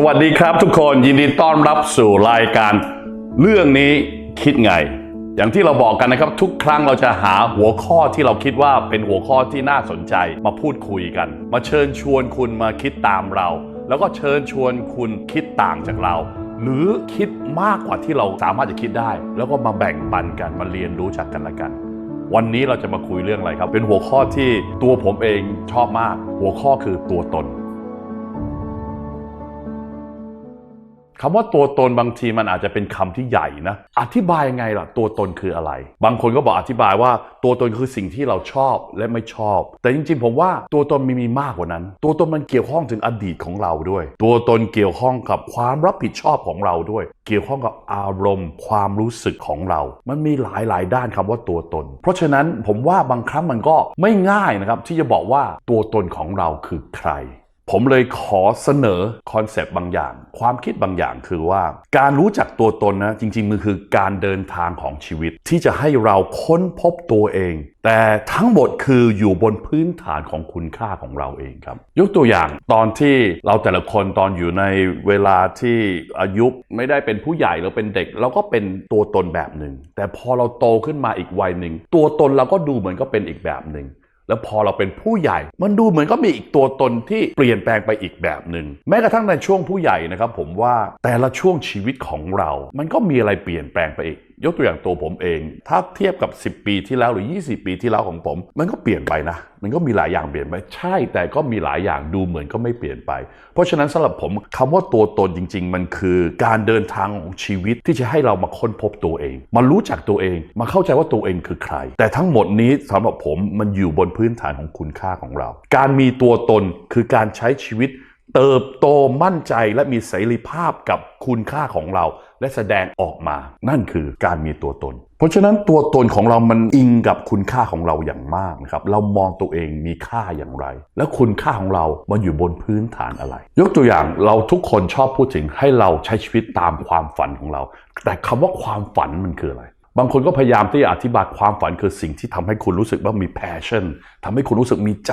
สวัสดีครับทุกคนยินดีต้อนรับสู่รายการ เรื่องนี้คิดไง อย่างที่เราบอกกันนะครับ ทุกครั้งเราจะหาหัวข้อที่เราคิดว่าเป็นหัวข้อที่น่าสนใจมาพูดคุยกัน มาเชิญชวนคุณมาคิดตามเรา แล้วก็เชิญชวนคุณคิดต่างจากเรา หรือคิดมากกว่าที่เราสามารถจะคิดได้ แล้วก็มาแบ่งปันกันมาเรียนรู้จากกันและกัน วันนี้เราจะมาคุยเรื่องอะไรครับ เป็นหัวข้อที่ตัวผมเองชอบมาก หัวข้อคือตัวตน คำว่าตัวตนบางทีมันอาจจะเป็นคำที่ใหญ่นะ อธิบายยังไงล่ะ ตัวตนคืออะไร บางคนก็บอกอธิบายว่าตัวตนคือสิ่งที่เราชอบและไม่ชอบ แต่จริงๆ ผมว่าตัวตนมีมีมากกว่านั้น ตัวตนมันเกี่ยวข้องถึงอดีตของเราด้วย ตัวตนเกี่ยวข้องกับความรับผิดชอบของเราด้วย เกี่ยวข้องกับอารมณ์ ความรู้สึกของเรา มันมีหลายหลายๆด้านคำว่าตัวตน เพราะฉะนั้นผมว่าบางครั้งมันก็ไม่ง่ายนะครับที่จะบอกว่าตัวตนของเราคือใคร ผมเลยขอเสนอคอนเซปต์บางอย่าง ความคิดบางอย่างคือว่า การรู้จักตัวตนนะ จริงๆ มันคือการเดินทางของชีวิต ที่จะให้เราค้นพบตัวเอง แต่ทั้งหมดคืออยู่บนพื้นฐานของคุณค่าของเราเองครับ ยกตัวอย่างตอนที่เราแต่ละคนตอนอยู่ในเวลาที่อายุไม่ได้เป็นผู้ใหญ่เราเป็นเด็กเราก็เป็นตัวตนแบบหนึ่งแต่พอเราโตขึ้นมาอีกวัยหนึ่งตัวตนเราก็ดูเหมือนก็เป็นอีกแบบหนึ่ง แล้วพอเราเป็นผู้ใหญ่ มันดูเหมือนก็มีอีกตัวตนที่เปลี่ยนแปลงไปอีกแบบหนึ่งแม้กระทั่งในช่วงผู้ใหญ่นะครับผมว่าแต่ละช่วงชีวิตของเรา มันก็มีอะไรเปลี่ยนแปลงไปอีก ยกตัวอย่างตัวผมเอง ถ้าเทียบกับ 10 ปีที่แล้วหรือ 20 ปีที่แล้วของผม มันก็เปลี่ยนไปนะ มันก็มีหลายอย่างเปลี่ยนไป ใช่แต่ก็มีหลายอย่างดูเหมือนก็ไม่เปลี่ยนไป เพราะฉะนั้นสำหรับผมคำว่าตัวตนจริง ๆ มันคือการเดินทางของชีวิตที่จะให้เรามาค้นพบตัวเอง มารู้จักตัวเอง มาเข้าใจว่าตัวเองคือใคร แต่ทั้งหมดนี้สำหรับผมมันอยู่บนพื้นฐานของคุณค่าของเรา การมีตัวตนคือการใช้ชีวิต เติบโตมั่นใจและมีเสรีภาพกับคุณค่าของเรา และแสดงออกมา นั่นคือการมีตัวตน เพราะฉะนั้นตัวตนของเรามันอิงกับคุณค่าของเราอย่างมากนะครับ เรามองตัวเองมีค่าอย่างไร และคุณค่าของเรา มันอยู่บนพื้นฐานอะไร ยกตัวอย่างเราทุกคนชอบพูดถึงให้เราใช้ชีวิตตามความฝันของเรา แต่คำว่าความฝันมันคืออะไร บางคนก็พยายามที่จะอธิบายความฝันคือสิ่งที่ทำให้คุณรู้สึกว่ามี passion ทำให้คุณรู้สึกมีใจ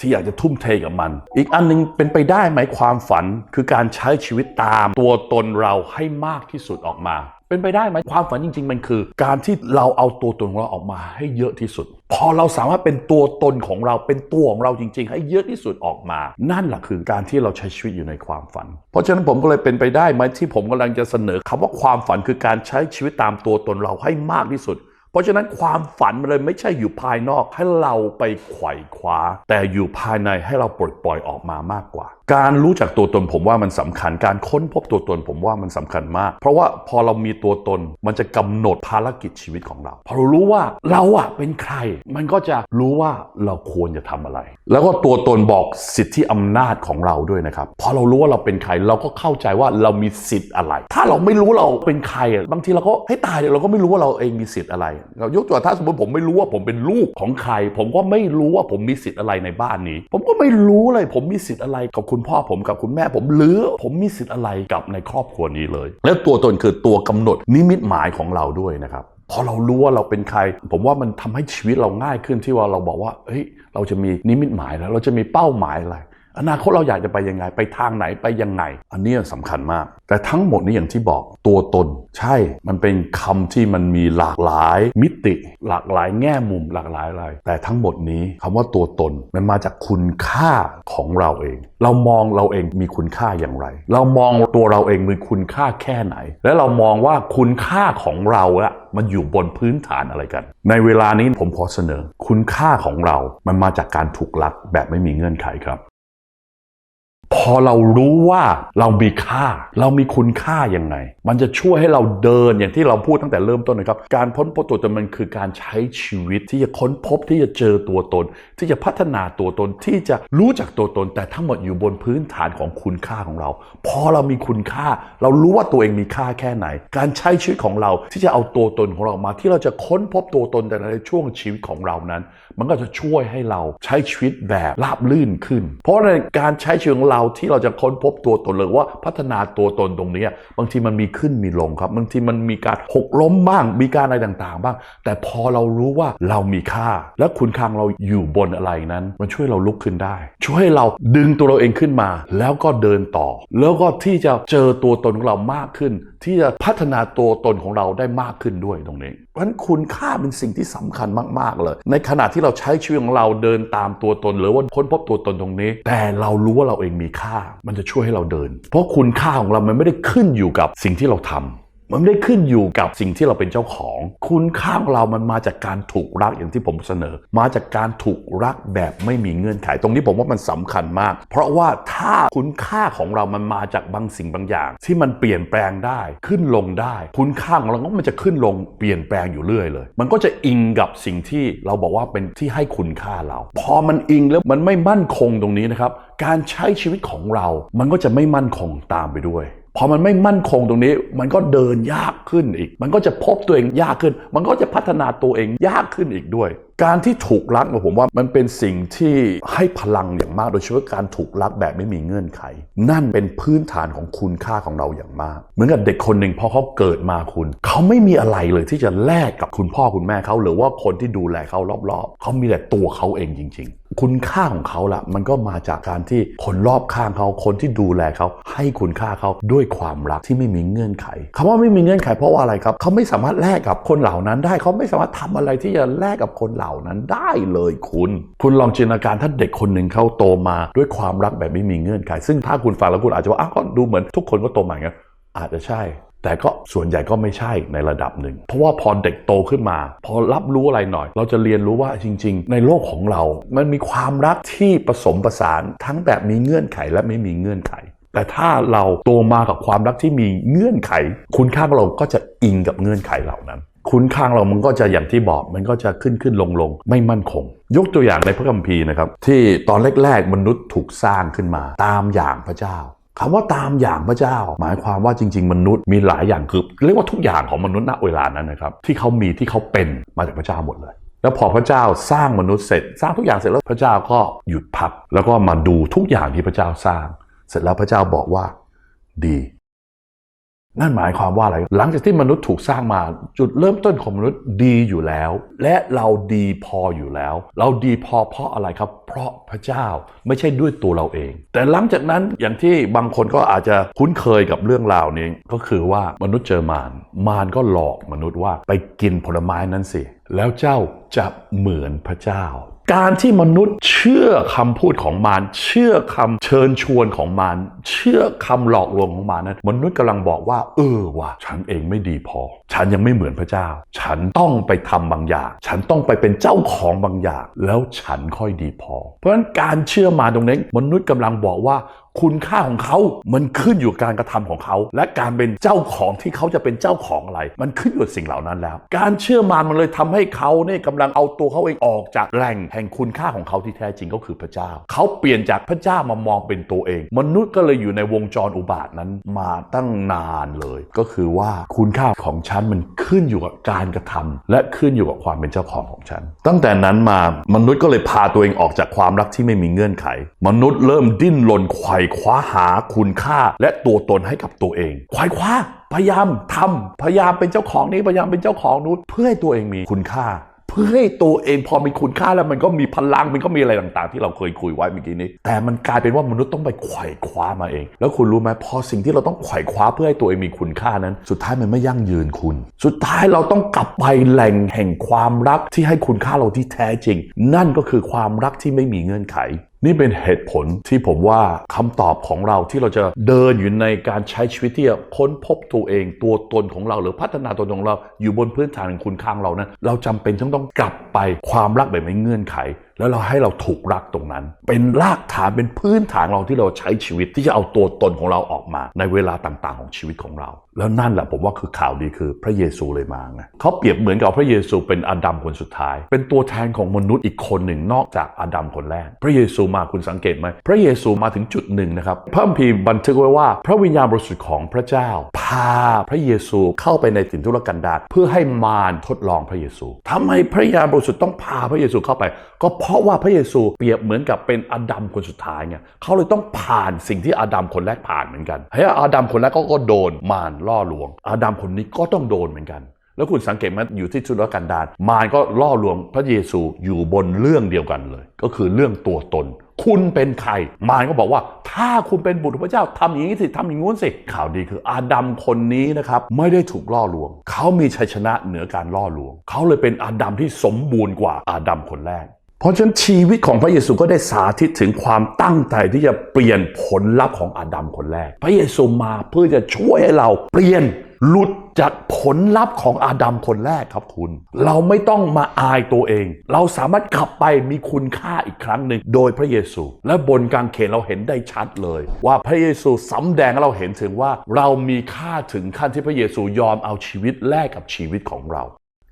ที่อยากจะทุ่มเทกับมัน อีกอันหนึงเป็นไปได้ไหมความฝันคือการใช้ชีวิตตามตัวตนเราให้มากที่สุดออกมา เป็นไปได้ไหมความฝันจริง ๆ มันคือ การที่เราเอาตัวตนของเราออกมาให้เยอะที่สุด พอเราสามารถเป็นตัวตนของเราเป็นตัวของเราจริง ๆ ให้เยอะที่สุดออกมา นั่นแหละคือการที่เราใช้ชีวิตอยู่ในความฝัน เพราะฉะนั้นผมก็เลยเป็นไปได้ไหมที่ผมกำลังจะเสนอคำว่าความฝันคือการใช้ชีวิตตามตัวตนเราให้มากที่สุด เพราะฉะนั้นความฝันมันเลยไม่ใช่อยู่ภายนอกให้เราไปไขว่คว้า แต่อยู่ภายในให้เราปลดปล่อยออกมามากกว่า การรู้จักตัวตนผมว่ามันสำคัญการค้นพบตัวตนผมว่ามันสำคัญมาก เพราะว่าพอเรามีตัวตนมันจะกำหนดภารกิจชีวิตของเรา พอเรารู้ว่าเราอะเป็นใคร มันก็จะรู้ว่าเราควรจะทำอะไร แล้วก็ตัวตนบอกสิทธิอำนาจของเราด้วยนะครับพอเรารู้ว่าเราเป็นใครเราก็เข้าใจว่าเรามีสิทธิ์อะไร ถ้าเราไม่รู้เราเป็นใครบางทีเราก็ให้ตายเราก็ไม่รู้ว่าเราเองมีสิทธิ์อะไรยกตัวอย่างถ้าสมมติผมไม่รู้ว่าผมเป็นลูกของใคร ผมก็ไม่รู้ว่าผมมีสิทธิ์อะไรในบ้านนี้ ผมก็ไม่รู้เลย ผมมีสิทธิ์อะไรกับคุณพ่อผมกับคุณแม่ผมหรือผมมีสิทธิ์อะไรกับในครอบครัวนี้เลย แล้วตัวตนคือตัวกำหนดนิมิตหมายของเราด้วยนะครับพอเรารู้ว่าเราเป็นใคร ผมว่ามันทำให้ชีวิตเราง่ายขึ้นที่ว่าเราบอกว่าเฮ้ยเราจะมีนิมิตหมายแล้ว เราจะมีเป้าหมายอะไร อนาคตเราอยากจะไปยังไง ไปทางไหนไปยังไง อันนี้สำคัญมาก แต่ทั้งหมดนี้อย่างที่บอกตัวตน ใช่ มันเป็นคำที่มันมีหลากหลายมิติ หลากหลายแง่มุมหลากหลายอะไร แต่ทั้งหมดนี้คำว่าตัวตนมันมาจากคุณค่าของเราเอง เรามองเราเองมีคุณค่าอย่างไร เรามองตัวเราเองมีคุณค่าแค่ไหน และเรามองว่าคุณค่าของเราอะมันอยู่บนพื้นฐานอะไรกัน ในเวลานี้ผมขอเสนอ คุณค่าของเรา มันมาจากการถูกรักแบบไม่มีเงื่อนไขครับ พอเรารู้ว่าเรามีค่า เรามีคุณค่ายังไง มันจะช่วยให้เราเดินอย่างที่เราพูดตั้งแต่เริ่มต้นนะครับ การพ้นพบตัวตนมันคือการใช้ชีวิตที่จะค้นพบที่จะเจอตัวตน ที่จะพัฒนาตัวตนที่จะรู้จักตัวตน แต่ทั้งหมดอยู่บนพื้นฐานของคุณค่าของเรา พอเรามีคุณค่า เรารู้ว่าตัวเองมีค่าแค่ไหน การใช้ชีวิตของเราที่จะเอาตัวตนของเรามา ที่เราจะค้นพบตัวตนแต่ในช่วงชีวิตของเรานั้น มันก็จะช่วยให้เราใช้ชีวิตแบบราบลื่นขึ้น เพราะในการใช้ชีวิตของเราราที่เราจะค้นพบตัวตนหรือว่าพัฒนาตัวตนตรงนี้ บางทีมันมีขึ้นมีลงครับ บางทีมันมีการหกล้มบ้าง มีการอะไรต่างๆ บ้าง แต่พอเรารู้ว่าเรามีค่า และคุณค่างเราอยู่บนอะไรนั้น มันช่วยเราลุกขึ้นได้ ช่วยให้เราดึงตัวเราเองขึ้นมา แล้วก็เดินต่อ แล้วก็ที่จะเจอตัวตนของเรามากขึ้น ที่จะพัฒนาตัวตนของเราได้มากขึ้นด้วยตรงนี้เพราะฉะนั้นคุณค่าเป็นสิ่งที่สำคัญมากๆเลย ในขณะที่เราใช้ชีวิตของเราเดินตามตัวตน หรือว่าค้นพบตัวตนตรงนี้ แต่เรารู้ว่าเราเองมีค่า มันจะช่วยให้เราเดิน เพราะคุณค่าของเรามันไม่ได้ขึ้นอยู่กับสิ่งที่เราทำ มันไม่ได้ขึ้นอยู่กับสิ่งที่เราเป็นเจ้าของ คุณค่าของเรามันมาจากการถูกรักอย่างที่ผมเสนอ มาจากการถูกรักแบบไม่มีเงื่อนไข ตรงนี้ผมว่ามันสำคัญมาก เพราะว่าถ้าคุณค่าของเรามันมาจากบางสิ่งบางอย่าง ที่มันเปลี่ยนแปลงได้ขึ้นลงได้ คุณค่าของเราก็มันจะขึ้นลงเปลี่ยนแปลงอยู่เรื่อยเลย มันก็จะอิงกับสิ่งที่เราบอกว่าเป็นที่ให้คุณค่าเรา พอมันอิงแล้วมันไม่มั่นคงตรงนี้นะครับการใช้ชีวิตของเรา มันก็จะไม่มั่นคงตามไปด้วย พอมันไม่มั่นคงตรงนี้ มันก็เดินยากขึ้นอีก มันก็จะพบตัวเองยากขึ้น มันก็จะพัฒนาตัวเองยากขึ้นอีกด้วย การที่ถูกรักผมว่ามันเป็นสิ่งที่ให้พลังอย่างมาก โดยเฉพาะการถูกรักแบบไม่มีเงื่อนไข นั่นเป็นพื้นฐานของคุณค่าของเราอย่างมาก เหมือนกับเด็กคนหนึ่งพอเขาเกิดมาคุณ เขาไม่มีอะไรเลยที่จะแลกกับคุณพ่อคุณแม่เขาหรือว่าคนที่ดูแลเขารอบๆเขามีแต่ตัวเขาเองจริง ๆ คุณค่าของเขาละมันก็มาจากการที่คนรอบข้างเขาคนที่ดูแลเขาให้คุณค่าเขาด้วยความรักที่ไม่มีเงื่อนไขคำว่าไม่มีเงื่อนไขเพราะว่าอะไรครับเขาไม่สามารถแลกกับคนเหล่านั้นได้เขาไม่สามารถทำอะไรที่จะแลกกับคนเหล่านั้นได้เลยคุณ คุณลองจินตนาการถ้าเด็กคนหนึ่งเขาโตมาด้วยความรักแบบไม่มีเงื่อนไข ซึ่งถ้าคุณฟังแล้วคุณอาจจะว่าอ้าวก็ดูเหมือนทุกคนก็โตมาอย่างนั้นอาจจะใช่ แต่ก็ส่วนใหญ่ก็ไม่ใช่ในระดับหนึ่ง เพราะว่าพอเด็กโตขึ้นมา พอรับรู้อะไรหน่อย เราจะเรียนรู้ว่าจริง ๆ ในโลกของเรา มันมีความรักที่ผสมผสานทั้งแบบมีเงื่อนไขและไม่มีเงื่อนไข แต่ถ้าเราโตมากับความรักที่มีเงื่อนไข คุณค่าของเราก็จะอิงกับเงื่อนไขเหล่านั้นคุณค่าของเรามันก็จะอย่างที่บอกมันก็จะขึ้นขึ้นลงลงไม่มั่นคง ยกตัวอย่างในพระคัมภีร์นะครับ ที่ตอนแรก ๆ มนุษย์ถูกสร้างขึ้นมา ตามอย่างพระเจ้า คำว่าตามอย่างพระเจ้า หมายความว่าจริง ๆ มนุษย์มีหลายอย่างคือเรียกว่าทุกอย่างของมนุษย์ณเวลานั้นนะครับ ที่เขามีที่เขาเป็นมาจากพระเจ้าหมดเลยแล้วพอพระเจ้าสร้างมนุษย์เสร็จ สร้างทุกอย่างเสร็จแล้วพระเจ้าก็หยุดพัก แล้วก็มาดูทุกอย่างที่พระเจ้าสร้าง เสร็จแล้วพระเจ้าบอกว่าดี นั่นหมายความว่าอะไร หลังจากที่มนุษย์ถูกสร้างมา จุดเริ่มต้นของมนุษย์ดีอยู่แล้ว และเราดีพออยู่แล้ว เราดีพอเพราะอะไรครับ เพราะพระเจ้าไม่ใช่ด้วยตัวเราเอง แต่หลังจากนั้นอย่างที่บางคนก็อาจจะคุ้นเคยกับเรื่องราวนี้ ก็คือว่ามนุษย์เจอมารมารก็หลอกมนุษย์ว่าไปกินผลไม้นั้นสิแล้วเจ้าจะเหมือนพระเจ้า การที่มนุษย์เชื่อคำพูดของมารเชื่อคำเชิญชวนของมารเชื่อคำหลอกลวงของมารนั้นมนุษย์กำลังบอกว่า เออว่ะฉันเองไม่ดีพอ ฉันยังไม่เหมือนพระเจ้า ฉันต้องไปทำบางอย่าง ฉันต้องไปเป็นเจ้าของบางอย่าง แล้วฉันค่อยดีพอ เพราะฉะนั้นการเชื่อมารตรงนี้มนุษย์กำลังบอกว่าคุณค่าของเขา มันขึ้นอยู่การกระทำของเขา และการเป็นเจ้าของที่เขาจะเป็นเจ้าของอะไร มันขึ้นอยู่สิ่งเหล่านั้นแล้ว การเชื่อมานมันเลยทำให้เขาเนี่ยกำลังเอาตัวเขาเองออกจากแหล่งแห่งคุณค่าของเขาที่แท้จริงก็คือพระเจ้า เขาเปลี่ยนจากพระเจ้ามามองเป็นตัวเอง มนุษย์ก็เลยอยู่ในวงจรอุบาทนั้นมาตั้งนานเลย ก็คือว่าคุณค่าของฉันมันขึ้นอยู่กับการกระทำและขึ้นอยู่กับความเป็นเจ้าของของฉัน ตั้งแต่นั้นมามนุษย์ก็เลยพาตัวเองออกจากความรักที่ไม่มีเงื่อนไข มนุษย์เริ่มดิ้นรนไขว่คว้าหาคุณค่า และตัวตนให้กับตัวเองไขว่คว้าพยายามทำพยายามเป็นเจ้าของนี้พยายามเป็นเจ้าของนู้นเพื่อให้ตัวเองมีคุณค่า เพื่อให้ตัวเองพอมีคุณค่าแล้วมันก็มีพลังมันก็มีอะไรต่างๆ ที่เราเคยคุยไว้เมื่อกี้นี้ แต่มันกลายเป็นว่ามนุษย์ต้องไปไขว่คว้ามาเอง แล้วคุณรู้ไหมพอสิ่งที่เราต้องไขว่คว้าเพื่อให้ตัวเองมีคุณค่านั้น สุดท้ายมันไม่ยั่งยืนคุณ สุดท้ายเราต้องกลับไปแหล่งแห่งความรักที่ให้คุณค่าเราที่แท้จริง นั่นก็คือความรักที่ไม่มีเงื่อนไข นี่เป็นเหตุผลที่ผมว่าคำตอบของเราที่เราจะเดินอยู่ในการใช้ชีวิตที่จะค้นพบตัวเองตัวตนของเรา หรือพัฒนาตัวตนของเราอยู่บนพื้นฐานของคุณค่าของเรานั้นเราจำเป็นต้องต้องกลับไปความรักแบบไม่เงื่อนไข แล้วเราให้เราถูกรักตรงนั้น เป็นรากฐานเป็นพื้นฐานเราที่เราใช้ชีวิตที่จะเอาตัวตนของเราออกมา ในเวลาต่างๆ ของชีวิตของเรา แล้วนั่นแหละผมว่าคือข่าวดีคือพระเยซูเลยมาไงเขาเปรียบเหมือนกับพระเยซูเป็นอาดัมคนสุดท้าย เป็นตัวแทนของมนุษย์อีกคนหนึ่งนอกจากอาดัมคนแรก พระเยซูมาคุณสังเกตไหมพระเยซูมาถึงจุดหนึ่งนะครับพระคัมภีร์บันทึกไว้ว่า พระวิญญาณบริสุทธิ์ของพระเจ้าาพระเยซูเข้าไปในถิ่นทุรกันดารเพื่อให้มารทดลองพระเยซูทำไมพระวิญญาบริสุทธิ์ต้องพาพระเยซูเข้าไป ก็เพราะว่าพระเยซูเปรียบเหมือนกับเป็นอาดัมคนสุดท้ายไงเขาเลยต้องผ่านสิ่งที่อาดัมคนแรกผ่านเหมือนกันเฮ้ยอาดัมคนแรกก็โดนมารล่อลวงอาดัมคนนี้ก็ต้องโดนเหมือนกันแล้วคุณสังเกตไหมอยู่ที่ชุดกันดารมารก็ล่อลวงพระเยซูอยู่บนเรื่องเดียวกันเลย ก็คือเรื่องตัวตน คุณเป็นใคร มารก็บอกว่า ถ้าคุณเป็นบุตรพระเจ้าทำอย่างนี้สิทำอย่างงู้นสิ ข่าวดีคืออาดัมคนนี้นะครับ ไม่ได้ถูกล่อลวง เขามีชัยชนะเหนือการล่อลวง เขาเลยเป็นอาดัมที่สมบูรณ์กว่าอาดัมคนแรกเพราะฉะนั้นชีวิตของพระเยซูก็ได้สาธิตถึงความตั้งใจที่จะเปลี่ยนผลลัพธ์ของอาดัมคนแรก พระเยซูมาเพื่อจะช่วยให้เราเปลี่ยนหลุด จากผลลัพธ์ของอาดัมคนแรกครับคุณ เราไม่ต้องมาอายตัวเอง เราสามารถกลับไปมีคุณค่าอีกครั้งหนึ่งโดยพระเยซู และบนกางเขนเราเห็นได้ชัดเลย ว่าพระเยซูสำแดงให้เราเห็นถึงว่าเรามีค่าถึงขั้นที่พระเยซูยอมเอาชีวิตแลกกับชีวิตของเรา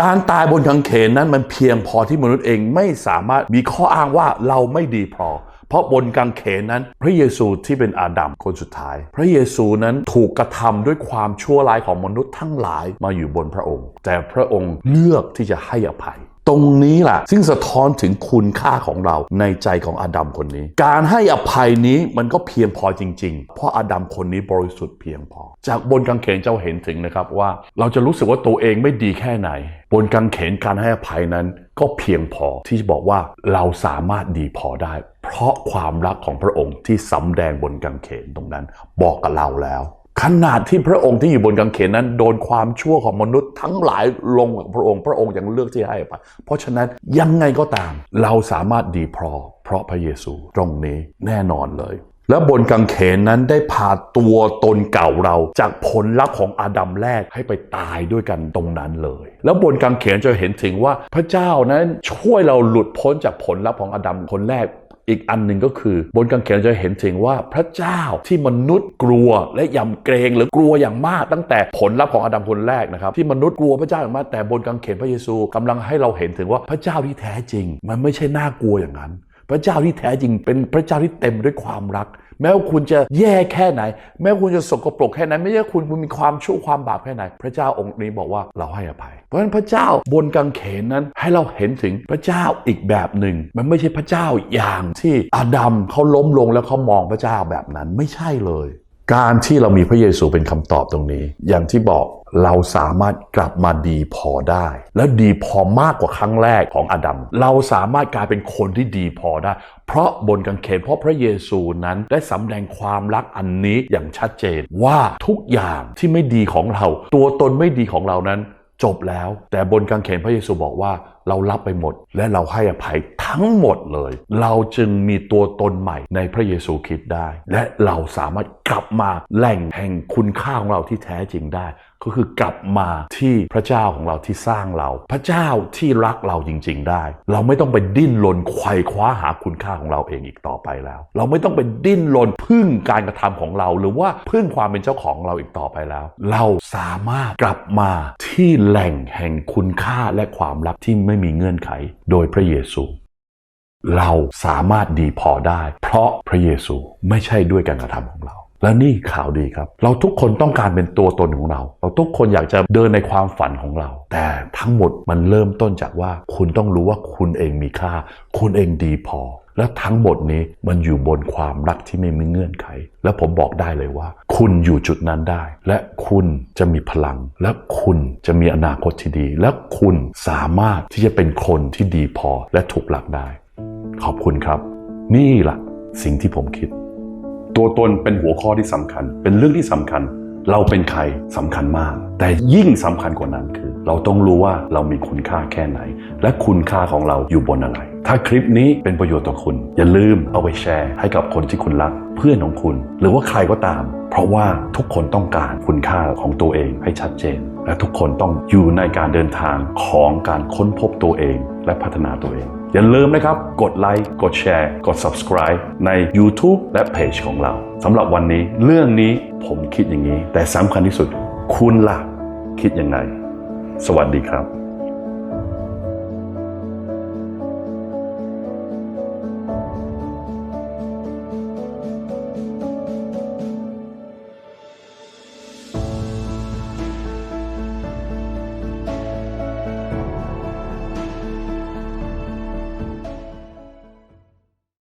การตายบนกางเขนนั้นมันเพียงพอที่มนุษย์เองไม่สามารถมีข้ออ้างว่าเราไม่ดีพอ เพราะบนกางเขนนั้น พระเยซูที่เป็นอาดัมคนสุดท้าย พระเยซูนั้นถูกกระทำด้วยความชั่วร้ายของมนุษย์ทั้งหลายมาอยู่บนพระองค์ แต่พระองค์เลือกที่จะให้อภัย ตรงนี้แหละซึ่งสะท้อนถึงคุณค่าของเราในใจของอาดัมคนนี้ การให้อภัยนี้มันก็เพียงพอจริง ๆ เพราะอาดัมคนนี้บริสุทธิ์เพียงพอ จากบนกางเขนเจ้าเห็นถึงนะครับว่า เราจะรู้สึกว่าตัวเองไม่ดีแค่ไหน บนกางเขนการให้อภัยนั้น ก็เพียงพอที่จะบอกว่าเราสามารถดีพอได้ เพราะความรักของพระองค์ที่สำแดงบนกางเขนตรงนั้น บอกกับเราแล้ว ขนาดที่พระองค์ที่อยู่บนกางเขนนั้น โดนความชั่วของมนุษย์ทั้งหลายลงกับพระองค์ พระองค์ยังเลือกที่ให้อภัยเพราะฉะนั้นยังไงก็ตาม เราสามารถดีพอเพราะพระเยซูตรงนี้แน่นอนเลย และบนกางเขนนั้นได้พาตัวตนเก่าเราจากผลลัพธ์ของอาดัมแรกให้ไปตายด้วยกันตรงนั้นเลย แล้วบนกางเขนจะเห็นถึงว่าพระเจ้านั้นช่วยเราหลุดพ้นจากผลลัพธ์ของอาดัมคนแรก อีกอันหนึ่งก็คือบนกางเขนเราจะเห็นถึงว่าพระเจ้าที่มนุษย์กลัวและยำเกรงหรือกลัวอย่างมากตั้งแต่ผลลัพธ์ของอาดัมคนแรกนะครับที่มนุษย์กลัวพระเจ้าอย่างมากแต่บนกางเขนพระเยซูกำลังให้เราเห็นถึงว่าพระเจ้าที่แท้จริง มันไม่ใช่น่ากลัวอย่างนั้น พระเจ้าที่แท้จริงเป็นพระเจ้าที่เต็มด้วยความรัก แม้ว่าคุณจะแย่แค่ไหน แม้ว่าคุณจะสกปรกแค่ไหน ไม่ใช่คุณคุณมีความชั่วความบาปแค่ไหน พระเจ้าองค์นี้บอกว่าเราให้อภัย เพราะฉะนั้นพระเจ้าบนกางเขนนั้นให้เราเห็นถึงพระเจ้าอีกแบบหนึ่ง มันไม่ใช่พระเจ้าอย่างที่อาดัมเขาล้มลงแล้วเขามองพระเจ้าแบบนั้นไม่ใช่เลย การที่เรามีพระเยซูเป็นคำตอบตรงนี้ อย่างที่บอกเราสามารถกลับมาดีพอได้ และดีพอมากกว่าครั้งแรกของอดัม เราสามารถกลายเป็นคนที่ดีพอได้ เพราะบนกางเขนเพราะพระเยซูนั้นได้สำแดงความรักอันนี้อย่างชัดเจนว่าทุกอย่างที่ไม่ดีของเรา ตัวตนไม่ดีของเรานั้น จบแล้ว แต่บนกางเขนพระเยซูบอกว่าเรารับไปหมด และเราให้อภัยทั้งหมดเลย เราจึงมีตัวตนใหม่ในพระเยซูคริดได้ และเราสามารถกลับมาแหล่งแห่งคุณค่าของเราที่แท้จริงได้ ก็คือกลับมาที่พระเจ้าของเราที่สร้างเรา พระเจ้าที่รักเราจริง ๆ ได้ เราไม่ต้องไปดิ้นรนไขว่คว้าหาคุณค่าของเราเองอีกต่อไปแล้ว เราไม่ต้องไปดิ้นรนพึ่งการกระทำของเรา หรือว่าพึ่งความเป็นเจ้าของเราอีกต่อไปแล้ว เราสามารถกลับมาที่แหล่งแห่งคุณค่าและความรักที่ไม่มีเงื่อนไข โดยพระเยซูเราสามารถดีพอได้ เพราะพระเยซูไม่ใช่ด้วยการกระทำของเรา และนี่ข่าวดีครับ เราทุกคนต้องการเป็นตัวตนของเรา เราทุกคนอยากจะเดินในความฝันของเรา แต่ทั้งหมดมันเริ่มต้นจากว่า คุณต้องรู้ว่าคุณเองมีค่า คุณเองดีพอ และทั้งหมดนี้มันอยู่บนความรักที่ไม่มีเงื่อนไข และผมบอกได้เลยว่า คุณอยู่จุดนั้นได้ และคุณจะมีพลัง และคุณจะมีอนาคตที่ดี และคุณสามารถที่จะเป็นคนที่ดีพอและถูกหลักได้ ขอบคุณครับ นี่แหละสิ่งที่ผมคิด ตัวตนเป็นหัวข้อที่สำคัญ เป็นเรื่องที่สำคัญ เราเป็นใครสำคัญมาก แต่ยิ่งสำคัญกว่านั้นคือ เราต้องรู้ว่าเรามีคุณค่าแค่ไหน และคุณค่าของเราอยู่บนอะไร ถ้าคลิปนี้เป็นประโยชน์ต่อคุณ อย่าลืมเอาไปแชร์ให้กับคนที่คุณรัก เพื่อนของคุณ หรือว่าใครก็ตาม เพราะว่าทุกคนต้องการคุณค่าของตัวเองให้ชัดเจน และทุกคนต้องอยู่ในการเดินทางของการค้นพบตัวเอง และพัฒนาตัวเอง อย่าลืมนะครับ กดไลค์ กดแชร์ กด subscribe ใน YouTube และเพจของเราสำหรับวันนี้เรื่องนี้ผมคิดอย่างนี้ แต่สำคัญที่สุด คุณล่ะ คิดยังไง สวัสดีครับ